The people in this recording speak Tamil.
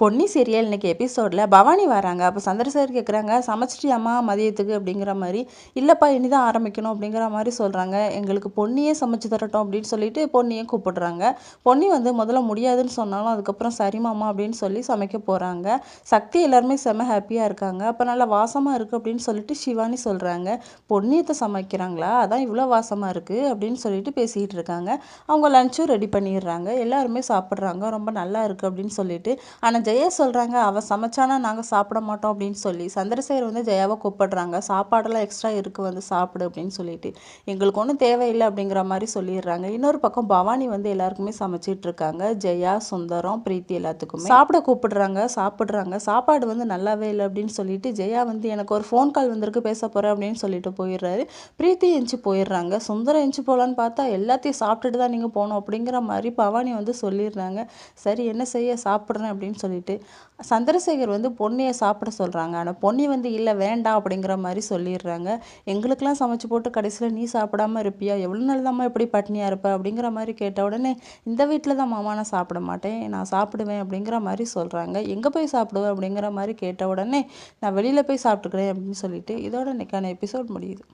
பொன்னி சீரியல் இன்றைக்கி எபிசோடில் பவானி வராங்க. அப்போ சந்திரசேகர் கேட்குறாங்க சமைச்சிட்டியாம்மா மதியத்துக்கு? அப்படிங்கிற மாதிரி. இல்லைப்பா இனி தான் ஆரம்பிக்கணும் அப்படிங்கிற மாதிரி சொல்கிறாங்க எங்களுக்கு பொன்னியே சமைச்சு தரட்டும் அப்படின்னு சொல்லிட்டு பொன்னியை கூப்பிடுறாங்க. பொன்னி வந்து முதல்ல முடியாதுன்னு சொன்னாலும் அதுக்கப்புறம் சரிமாமா அப்படின்னு சொல்லி சமைக்க போகிறாங்க சக்தி எல்லாருமே செம ஹாப்பியாக இருக்காங்க. அப்போ நல்லா வாசமாக இருக்குது அப்படின்னு சொல்லிட்டு சிவானி சொல்கிறாங்க பொன்னியத்தை சமைக்கிறாங்களா? அதான் இவ்வளோ வாசமாக இருக்குது அப்படின்னு சொல்லிட்டு பேசிகிட்டு இருக்காங்க. அவங்க லஞ்சும் ரெடி பண்ணிடுறாங்க. எல்லாருமே சாப்பிட்றாங்க. ரொம்ப நல்லா இருக்குது அப்படின்னு சொல்லிட்டு ஆனால் ஜெயா சொல்கிறாங்க அவள் சமைச்சானா நாங்கள் சாப்பிட மாட்டோம் அப்படின்னு சொல்லி. சந்திரசேகர் வந்து ஜெயாவை கூப்பிடுறாங்க. சாப்பாடெல்லாம் எக்ஸ்ட்ரா இருக்குது வந்து சாப்பிடு அப்படின்னு சொல்லிட்டு. எங்களுக்கு ஒன்றும் தேவையில்லை அப்படிங்கிற மாதிரி சொல்லிடுறாங்க. இன்னொரு பக்கம் பவானி வந்து எல்லாருக்குமே சமைச்சிட்டு இருக்காங்க. ஜெயா சுந்தரம் பிரீத்தி எல்லாத்துக்குமே. சாப்பிட கூப்பிடுறாங்க சாப்பிட்றாங்க. சாப்பாடு வந்து நல்லாவே இல்லை அப்படின்னு சொல்லிட்டு ஜெயா வந்து எனக்கு ஒரு ஃபோன் கால் வந்திருக்கு பேச போகிறேன் அப்படின்னு சொல்லிட்டு போயிடுறாரு. பிரீத்தி எஞ்சி போயிடுறாங்க. சுந்தரம் எஞ்சி போகலான்னு பார்த்தா எல்லாத்தையும் சாப்பிட்டுட்டு தான் நீங்கள் போகணும் அப்படிங்கிற மாதிரி பவானி வந்து சொல்லிடுறாங்க. சரி என்ன செய்ய? சாப்பிட்றேன் அப்படின்னு சொல்லி சொல்லிட்டு சந்திரசேகர் வந்து பொன்னியை சாப்பிட சொல்கிறாங்க ஆனால் பொன்னி வந்து இல்லை வேண்டாம் அப்படிங்கிற மாதிரி சொல்லிடுறாங்க. எங்களுக்கெல்லாம் சமைச்சு போட்டு கடைசியில் நீ சாப்பிடாம இருப்பியா? எவ்வளோ நாள் தான் எப்படி பட்னியாக இருப்ப? அப்படிங்கிற மாதிரி கேட்ட உடனே இந்த வீட்டில் தான் மாமா நான் சாப்பிட மாட்டேன். நான் சாப்பிடுவேன் அப்படிங்கிற மாதிரி சொல்கிறாங்க எங்கே போய் சாப்பிடுவேன் அப்படிங்கிற மாதிரி கேட்ட உடனே நான் வெளியில் போய் சாப்பிட்டுக்கிறேன் அப்படின்னு சொல்லிட்டு இதோட இன்றைக்கான எபிசோட் முடியுது.